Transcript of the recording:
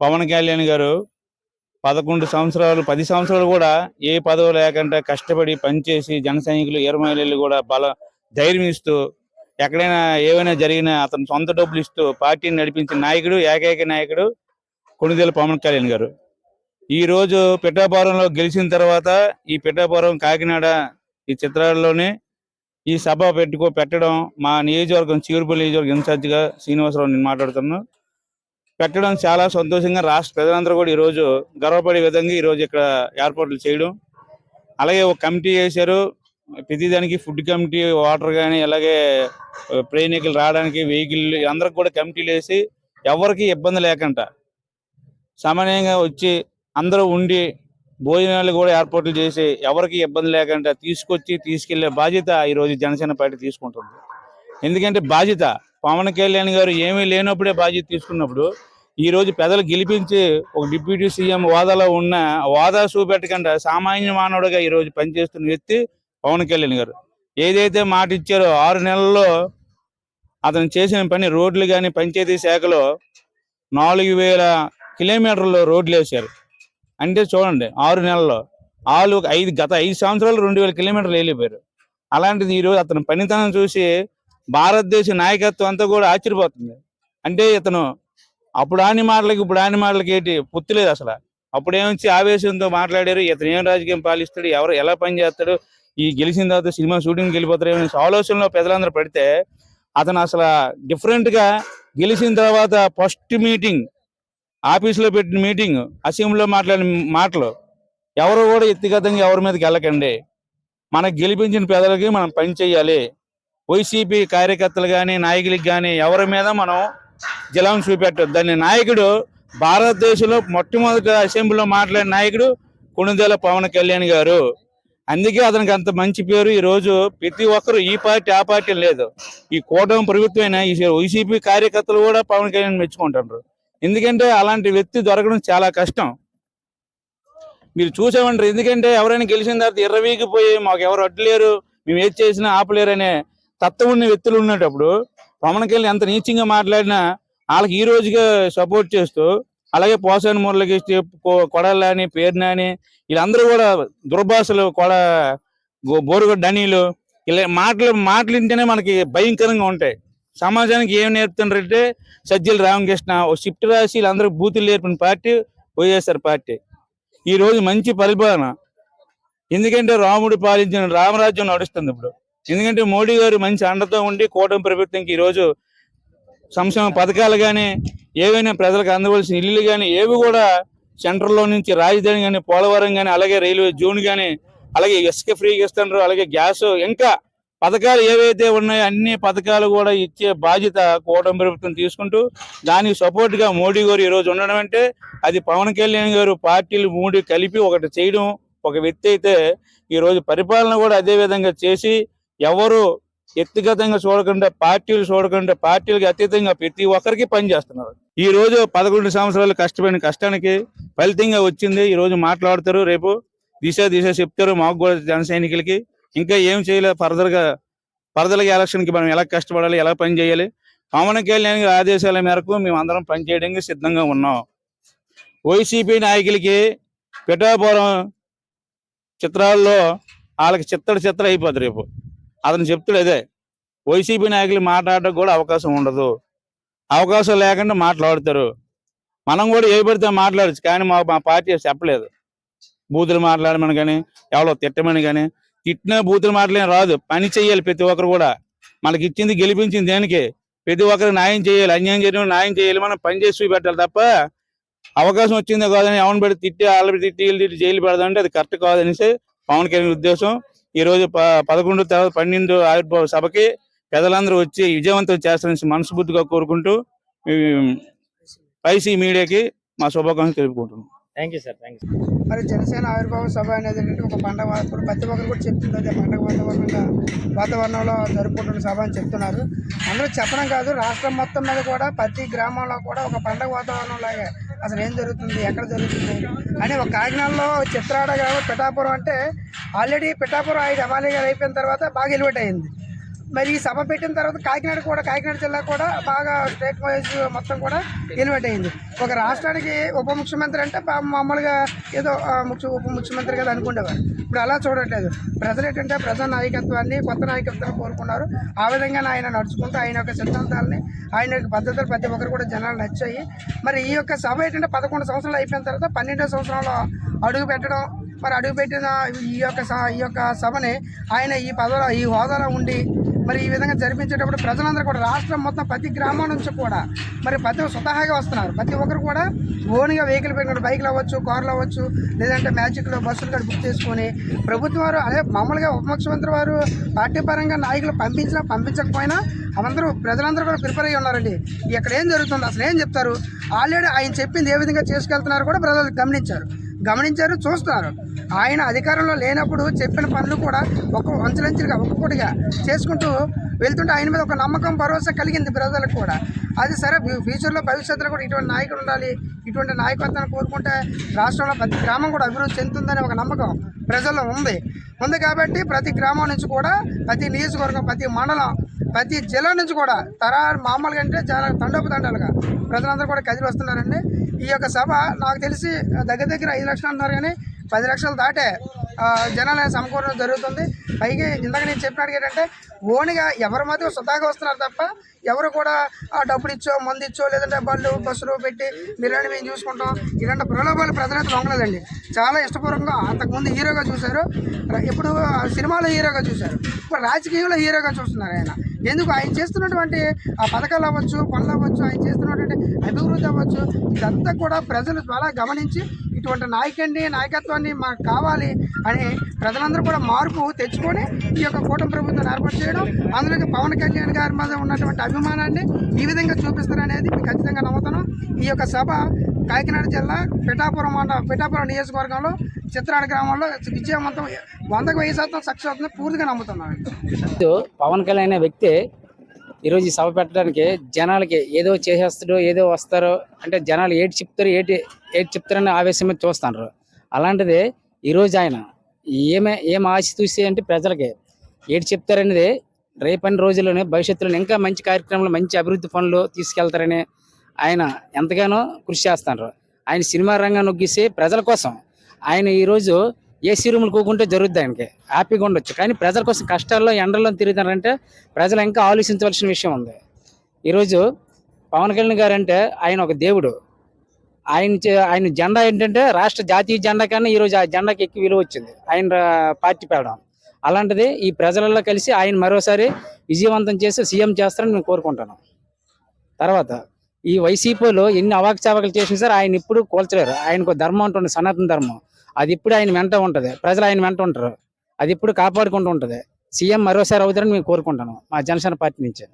పవన్ కళ్యాణ్ గారు పదకొండు సంవత్సరాలు పది సంవత్సరాలు కూడా ఏ పదవి లేకుండా కష్టపడి పనిచేసి జన సైనికులు ఇరవైలు కూడా బల ధైర్యం ఇస్తూ ఎక్కడైనా ఏమైనా జరిగినా అతను సొంత డబ్బులు ఇస్తూ పార్టీని నడిపించిన నాయకుడు ఏకైక నాయకుడు కొణిదెల పవన్ కళ్యాణ్ గారు. ఈ రోజు పిఠాపురంలో గెలిచిన తర్వాత ఈ పిఠాపురం కాకినాడ ఈ చిత్రాల్లోనే ఈ సభ పెట్టుకో పెట్టడం మా నియోజకవర్గం చీరుపల్లి నియోజకవర్గం ఇన్ఛార్జిగా శ్రీనివాసరావు నేను మాట్లాడుతున్నాను. పెట్టడం చాలా సంతోషంగా రాష్ట్ర ప్రజలందరూ కూడా ఈరోజు గర్వపడే విధంగా ఈరోజు ఇక్కడ ఏర్పాట్లు చేయడం. అలాగే ఒక కమిటీ చేశారు ప్రతిదానికి ఫుడ్ కమిటీ వాటర్ కానీ అలాగే ప్రయాణికులు రావడానికి వెహికల్ అందరికి కూడా కమిటీలు వేసి ఎవరికి ఇబ్బంది లేకుండా సామాన్యంగా వచ్చి అందరూ ఉండి భోజనాలు కూడా ఏర్పాట్లు చేసి ఎవరికి ఇబ్బంది లేకుండా తీసుకొచ్చి తీసుకెళ్ళే బాధ్యత ఈరోజు జనసేన పార్టీ తీసుకుంటుంది. ఎందుకంటే బాధ్యత పవన్ కళ్యాణ్ గారు ఏమీ లేనప్పుడే బాధ్యత తీసుకున్నప్పుడు ఈ రోజు పెదలు గెలిపించి ఒక డిప్యూటీ సీఎం హోదాలో ఉన్న హోదా చూపెట్టకుండా సామాన్య మానవుడిగా ఈ రోజు పనిచేస్తున్న వ్యక్తి పవన్ కళ్యాణ్ గారు. ఏదైతే మాట ఇచ్చారో ఆరు నెలల్లో అతను చేసిన పని రోడ్లు కానీ పంచాయతీ శాఖలో నాలుగు వేల కిలోమీటర్లు రోడ్లు వేశారు. అంటే చూడండి ఆరు నెలల్లో. ఆలు ఒక ఐదు గత ఐదు సంవత్సరాలు రెండు వేల కిలోమీటర్లు వెళ్ళిపోయారు. అలాంటిది ఈరోజు అతని పనితనం చూసి భారతదేశ నాయకత్వం అంతా కూడా ఆశ్చర్యపోతుంది. అంటే ఇతను అప్పుడు ఆని మాటలకి ఇప్పుడు ఆని మాటలకి ఏంటి పుత్తులేదు అసలు. అప్పుడు ఏమొచ్చి ఆవేశంతో మాట్లాడారు ఇతను ఏం రాజకీయం పాలిస్తాడు ఎవరు ఎలా పని చేస్తాడు ఈ గెలిచిన తర్వాత సినిమా షూటింగ్ వెళ్ళిపోతారు ఏమో ఆలోచనలో పెద్దలందరూ పెడితే అతను అసలు డిఫరెంట్గా గెలిచిన తర్వాత ఫస్ట్ మీటింగ్ ఆఫీసులో పెట్టిన మీటింగ్ అసెంబ్లీలో మాట్లాడిన మాటలు ఎవరు కూడా వ్యక్తిగతంగా ఎవరి మీదకి వెళ్ళకండి. మనకు గెలిపించిన పేదలకి మనం పని చేయాలి. వైసీపీ కార్యకర్తలు కానీ నాయకులకి కానీ ఎవరి మీద మనం జలం చూపెట్టారు. దాని నాయకుడు భారతదేశంలో మొట్టమొదటి అసెంబ్లీలో మాట్లాడిన నాయకుడు కొణిదెల పవన్ కళ్యాణ్ గారు. అందుకే అతనికి అంత మంచి పేరు. ఈ రోజు ప్రతి ఒక్కరు ఈ పార్టీ ఆ పార్టీ లేదు. ఈ కూటమి ప్రభుత్వమైన ఈ వైసీపీ కార్యకర్తలు కూడా పవన్ కళ్యాణ్ మెచ్చుకుంటారు ఎందుకంటే అలాంటి వ్యక్తి దొరకడం చాలా కష్టం. మీరు చూసామంటారు ఎందుకంటే ఎవరైనా గెలిచిన తర్వాత ఎర్రవీగిపోయి మాకు ఎవరు అడ్డులేరు మేము ఏది చేసినా ఆపలేరు అనే తత్వం ఉన్న వ్యక్తులు ఉన్నప్పుడు పవన్ కళ్యాణ్ ఎంత నీచంగా మాట్లాడినా వాళ్ళకి ఈ రోజుగా సపోర్ట్ చేస్తూ అలాగే పోసాని మురళకి కొడాలని పేరునాని వీళ్ళందరూ కూడా దుర్భాషలు కొడ గో- బోరుగడ్డ డనీలు ఇలా మాటలు మాటలు వింటేనే మనకి భయంకరంగా ఉంటాయి. సమాజానికి ఏం నేర్పుతుండ్రంటే సజ్జల రామకృష్ణ ఓ షిఫ్ట్ రాసి వీళ్ళందరూ బూతులు నేర్పిన పార్టీ వైఎస్ఆర్ పార్టీ. ఈ రోజు మంచి పరిపాలన. ఎందుకంటే రాముడు పాలించిన రామరాజ్యం నడుస్తుంది ఇప్పుడు. ఎందుకంటే మోడీ గారు మంచి అండతో ఉండి కూటమి ప్రభుత్వంకి ఈరోజు సంక్షేమ పథకాలు కానీ ఏవైనా ప్రజలకు అందవలసిన ఇల్లు కానీ ఏవి కూడా సెంట్రల్లో నుంచి రాజధాని కానీ పోలవరం కానీ అలాగే రైల్వే జోన్ కానీ అలాగే ఇసుక ఫ్రీగా ఇస్తున్నారు అలాగే గ్యాస్ ఇంకా పథకాలు ఏవైతే ఉన్నాయో అన్ని పథకాలు కూడా ఇచ్చే బాధ్యత కూటమి ప్రభుత్వం తీసుకుంటూ దానికి సపోర్ట్గా మోడీ గారు ఈరోజు ఉండడం అంటే అది పవన్ కళ్యాణ్ గారు పార్టీలు మూడు కలిపి ఒకటి చేయడం ఒక వ్యక్తి అయితే ఈరోజు పరిపాలన కూడా అదే విధంగా చేసి ఎవరు వ్యక్తిగతంగా చూడకుండా పార్టీలు చూడకుండా పార్టీలకు అతీతంగా ప్రతి ఒక్కరికి పనిచేస్తున్నారు ఈ రోజు పదకొండు సంవత్సరాలు కష్టపడిన కష్టానికి ఫలితంగా వచ్చింది. ఈ రోజు మాట్లాడతారు రేపు దిశ దిశ చెప్తారు మాకు కూడా జన సైనికులకి. ఇంకా ఏం చేయలేదు ఫర్దర్గా ఫర్దర్గా ఎలక్షన్కి ఎలక్షన్కి మనం ఎలా కష్టపడాలి? ఎలా పని చేయాలి? పవన్ కళ్యాణ్ ఆదేశాల మేరకు మేము అందరం పనిచేయడానికి సిద్ధంగా ఉన్నాం. వైసీపీ నాయకులకి పిఠాపురం చిత్రాల్లో వాళ్ళకి చిత్తడి చిత్ర అయిపోద్ది రేపు. అతను చెప్తాడు అదే వైసీపీ నాయకులు మాట్లాడడానికి కూడా అవకాశం ఉండదు. అవకాశం లేకుండా మాట్లాడతారు. మనం కూడా ఏ పడితే మాట్లాడచ్చు కానీ మా మా పార్టీ చెప్పలేదు. బూతులు మాట్లాడమని కానీ ఎవరో తిట్టమని కానీ తిట్టిన బూతులు మాట్లాడిన రాదు. పని చేయాలి ప్రతి ఒక్కరు కూడా. మనకి ఇచ్చింది గెలిపించింది దేనికి? ప్రతి ఒక్కరు న్యాయం చేయాలి అన్యాయం చేయడం న్యాయం చేయాలి మనం పని చేసి చూపెట్టాలి తప్ప అవకాశం వచ్చింది కాదని ఎవరిని పెడితే తిట్టి వాళ్ళు తిట్టి వీళ్ళు తిట్టి జైలు పెడదామంటే అది కరెక్ట్ కాదనేసి పవన్ కళ్యాణ్ ఉద్దేశం. ఈ రోజు ప- పదకొండు తర్వాత పన్నెండు ఆవిర్భావ సభకి పెద్దలందరూ వచ్చి విజయవంతం చేస్తారని మనస్ఫూర్తిగా కోరుకుంటూ పైసీ మీడియాకి మా శుభాకాంక్షలు తెలుపుకుంటున్నాం. Thank you sir thank you మరి జనసేన ఆవిర్భావ సభ అనేది ఏంటంటే ఒక పండగ ఇప్పుడు ప్రతి ఒక్కరు కూడా చెప్తుంది అదే పండగ వాతావరణంగా వాతావరణంలో జరుపుకుంటున్న సభ అని చెప్తున్నారు. అందరూ చెప్పడం కాదు రాష్ట్రం మొత్తం మీద కూడా ప్రతి గ్రామంలో కూడా ఒక పండగ వాతావరణం లాగే అసలు ఏం జరుగుతుంది? ఎక్కడ జరుగుతుంది? అని ఒక కాకినాడలో చిత్రాడ గ్రామం పిఠాపురం అంటే ఆల్రెడీ పిఠాపురం ఐదు అమాలీగా అయిపోయిన తర్వాత బాగా ఎలివేట్ అయింది. మరి ఈ సభ పెట్టిన తర్వాత కాకినాడ కూడా కాకినాడ జిల్లా కూడా బాగా స్టేట్ వైజ్ మొత్తం కూడా ఎలివేట్ అయింది. ఒక రాష్ట్రానికి ఉప ముఖ్యమంత్రి అంటే మామూలుగా ఏదో ముఖ్య ఉప ముఖ్యమంత్రి కదా అనుకునేవారు ఇప్పుడు అలా చూడట్లేదు. ప్రజలు ఏంటంటే ప్రజా నాయకత్వాన్ని కొత్త నాయకత్వాన్ని కోరుకున్నారు. ఆ విధంగా ఆయన నడుచుకుంటూ ఆయన యొక్క సిద్ధాంతాలని ఆయన యొక్క పద్ధతులు ప్రతి ఒక్కరు కూడా జనాలు నచ్చాయి. మరి ఈ యొక్క సభ ఏంటంటే పదకొండు సంవత్సరాలు అయిపోయిన తర్వాత పన్నెండో సంవత్సరంలో అడుగు పెట్టడం మరి అడుగుపెట్టిన ఈ యొక్క ఈ యొక్క సభని ఆయన ఈ పదవిలో ఈ హోదాలో ఉండి మరి ఈ విధంగా జరిపించేటప్పుడు ప్రజలందరూ కూడా రాష్ట్రం మొత్తం ప్రతి గ్రామం నుంచి కూడా మరి ప్రతి స్వతహాగా వస్తున్నారు. ప్రతి ఒక్కరు కూడా ఓన్గా వెహికల్ పెట్టుకుని బైక్లు అవ్వచ్చు కార్లు అవ్వచ్చు లేదంటే మ్యాజిక్లో బస్సులు కూడా బుక్ చేసుకొని ప్రభుత్వం వారు అదే మామూలుగా ఉప ముఖ్యమంత్రి వారు పార్టీ పరంగా నాయకులు పంపించినా పంపించకపోయినా అందరూ ప్రజలందరూ కూడా ప్రిపేర్ అయ్యి ఉన్నారండి. ఇక్కడ ఏం జరుగుతుంది? అసలు ఏం చెప్తారు? ఆల్రెడీ ఆయన చెప్పింది ఏ విధంగా చేసుకెళ్తున్నారు కూడా ప్రజలు గమనించారు. గమనించారు చూస్తున్నారు. ఆయన అధికారంలో లేనప్పుడు చెప్పిన పనులు కూడా ఒక అంచులంచులుగా ఒక్కొక్కటిగా చేసుకుంటూ వెళ్తుంటే ఆయన మీద ఒక నమ్మకం భరోసా కలిగింది ప్రజలకు కూడా. అది సరే ఫ్యూచర్లో భవిష్యత్తులో కూడా ఇటువంటి నాయకులు ఉండాలి ఇటువంటి నాయకత్వాన్ని కోరుకుంటే రాష్ట్రంలో ప్రతి గ్రామం కూడా అభివృద్ధి చెందుతుందనే ఒక నమ్మకం ప్రజల్లో ఉంది. ఉంది కాబట్టి ప్రతి గ్రామం నుంచి కూడా ప్రతి నియోజకవర్గం ప్రతి మండలం ప్రతి జిల్లా నుంచి కూడా తరా మామూలుగా అంటే చాలా తండోపు తండాలుగా ప్రజలందరూ కూడా కదిలి వస్తున్నారండి. ఈ యొక్క సభ నాకు తెలిసి దగ్గర దగ్గర ఐదు లక్షలు అంటున్నారు కానీ పది లక్షలు దాటే జనాలు సమకూరడం జరుగుతుంది. పైగా ఇందాక నేను చెప్పినట్టు ఏంటంటే ఓన్గా ఎవరి మాత్రం సుతాగా వస్తున్నారు తప్ప ఎవరు కూడా ఆ డబ్బులు ఇచ్చో మందు ఇచ్చో లేదంటే బళ్ళు బస్సులు పెట్టి మీరు మేము చూసుకుంటాం. ఇలాంటి ప్రలోభాలు ప్రజలైతే లొంగలేదండి. చాలా ఇష్టపూర్వకంగా అంతకుముందు హీరోగా చూశారు. ఇప్పుడు సినిమాలో హీరోగా చూశారు. ఇప్పుడు రాజకీయంలో హీరోగా చూస్తున్నారు ఆయన. ఎందుకు? ఆయన చేస్తున్నటువంటి ఆ పథకాలు అవ్వచ్చు పనులు అవ్వచ్చు ఆయన చేస్తున్నటువంటి అభివృద్ధి అవ్వచ్చు ఇదంతా కూడా ప్రజలు చాలా గమనించి ఇటువంటి నాయకుడిని నాయకత్వాన్ని మాకు కావాలి అని ప్రజలందరూ కూడా మార్పు తెచ్చుకొని ఈ యొక్క కూటమి ప్రభుత్వం ఏర్పాటు చేయడం అందులోకి పవన్ కళ్యాణ్ గారి మీద ఉన్నటువంటి అభిమానాన్ని ఈ విధంగా చూపిస్తారనేది మేము ఖచ్చితంగా నమ్ముతున్నాం. ఈ యొక్క సభ కాకినాడ జిల్లా పిఠాపురం మండ పిఠాపురం నియోజకవర్గంలో చిత్రాడ గ్రామంలో విజయవంతం వందకు వెయ్యి శాతం సక్సెస్ అవుతుంది పూర్తిగా నమ్ముతున్నాను పవన్ కళ్యాణ్ అనే వ్యక్తి ఈరోజు ఈ సభ పెట్టడానికి జనాలకి ఏదో చేసేస్తాడో ఏదో వస్తారో అంటే జనాలు ఏటి చెప్తారు ఏటి ఏటి చెప్తారని ఆవేశమే చూస్తున్నారు అలాంటిది ఈరోజు ఆయన ఏమే ఏం ఆశ చూసి అంటే ప్రజలకి ఏటి చెప్తారనేది రేపటి రోజుల్లోనే భవిష్యత్తులో ఇంకా మంచి కార్యక్రమాలు మంచి అభివృద్ధి పనులు తీసుకెళ్తారని ఆయన ఎంతగానో కృషి చేస్తున్నారు ఆయన సినిమా రంగాన్ని నొగ్గిసి ప్రజల కోసం ఆయన ఈరోజు ఏసీ రూములు కూకుంటే జరుగుద్ది ఆయనకి. హ్యాపీగా ఉండొచ్చు. కానీ ప్రజల కోసం కష్టాల్లో ఎండల్లో తిరుగుతారంటే ప్రజలు ఇంకా ఆలోచించవలసిన విషయం ఉంది. ఈరోజు పవన్ కళ్యాణ్ గారు అంటే ఆయన ఒక దేవుడు. ఆయన ఆయన జెండా ఏంటంటే రాష్ట్ర జాతీయ జెండా కన్నా ఈరోజు ఆ జెండాకి ఎక్కువ విలువ వచ్చింది. ఆయన పార్టీ పెట్టడం అలాంటిది ఈ ప్రజలలో కలిసి ఆయన మరోసారి విజయవంతం చేసి సీఎం చేస్తారని నేను కోరుకుంటాను తర్వాత ఈ వైసీపీలో ఎన్ని అవాకచావకలు చేసిన సార్ ఆయన ఇప్పుడు కోల్చలేరు. ఆయనకు ధర్మం ఉంటుంది సనాతన ధర్మం. అది ఇప్పుడు ఆయన వెంట ఉంటది. ప్రజలు ఆయన వెంట ఉంటారు. అది ఇప్పుడు కాపాడుకుంటూ ఉంటది. సీఎం మరోసారి అవుతారని మేము కోరుకుంటాను మా జనసేన పార్టీ నుంచి.